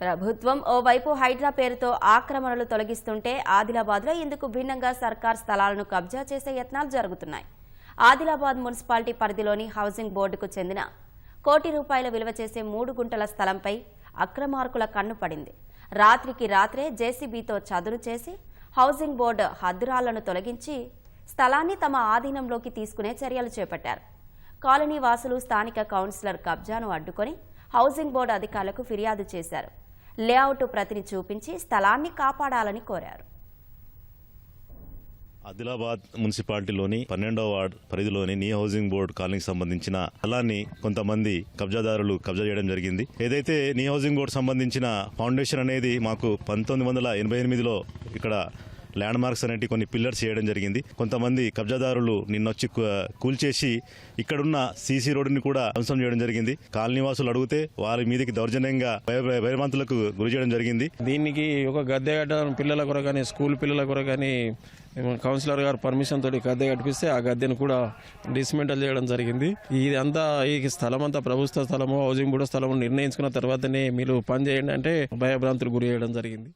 ప్రభుత్వం ఓవైపు హైడ్రా పేరుతో ఆక్రమణలు తొలగిస్తుంటే ఆదిలాబాద్లో ఇందుకు భిన్నంగా సర్కార్ స్థలాలను కబ్జా చేసే యత్నాలు జరుగుతున్నాయి. ఆదిలాబాద్ మున్సిపాలిటీ పరిధిలోని హౌసింగ్ బోర్డుకు చెందిన కోటి రూపాయల విలువ చేసే మూడు గుంటల స్థలంపై అక్రమార్కుల కన్ను పడింది. రాత్రికి రాత్రే జేసీబీతో చదును చేసి హౌసింగ్ బోర్డు హద్దురాళ్ళను తొలగించి స్థలాన్ని తమ ఆధీనంలోకి తీసుకునే చర్యలు చేపట్టారు. కాలనీ వాసులు స్థానిక కౌన్సిలర్ కబ్జాను అడ్డుకొని హౌసింగ్ బోర్డు అధికారులకు ఫిర్యాదు చేశారు. లేఅవుట్ ప్రతిని చూపించి స్థలాన్ని కాపాడాలని కోరారు. ఆదిలాబాద్ మున్సిపాలిటీలోని పన్నెండవ వార్డ్ పరిధిలోని నీ హౌసింగ్ బోర్డు కాలనీకి సంబంధించిన స్థలాన్ని కొంతమంది కబ్జాదారులు కబ్జా చేయడం జరిగింది. ఏదైతే నీ హౌసింగ్ బోర్డు సంబంధించిన ఫౌండేషన్ అనేది మాకు పంతొమ్మిది వందల ఎనభై ఎనిమిదిలో ఇక్కడ ల్యాండ్ మార్క్స్ అనేటి కొన్ని పిల్లర్స్ చేయడం జరిగింది. కొంతమంది కబ్జాదారులు నిన్నొచ్చి కూల్చేసి ఇక్కడున్న సీసీ రోడ్డుని కూడా ధ్వంసం చేయడం జరిగింది. కాలనీవాసులు అడిగితే వారి మీదకి దౌర్జన్యంగా భయ భయభ్రాంతులకు గురి చేయడం జరిగింది. దీనికి ఒక గద్దె కట్టడం పిల్లల కొరకు కానీ స్కూల్ పిల్లల కొరకు కానీ కౌన్సిలర్ గారు పర్మిషన్ తోటి గద్దె కట్టిస్తే ఆ గద్దెను కూడా డిస్మెంటల్ చేయడం జరిగింది. ఇది అంతా ఈ స్థలం అంతా ప్రభుత్వ స్థలము హౌసింగ్ బోర్డు స్థలము నిర్ణయించుకున్న తర్వాతనే మీరు పని చేయండి అంటే భయభ్రాంతులు గురి చేయడం జరిగింది.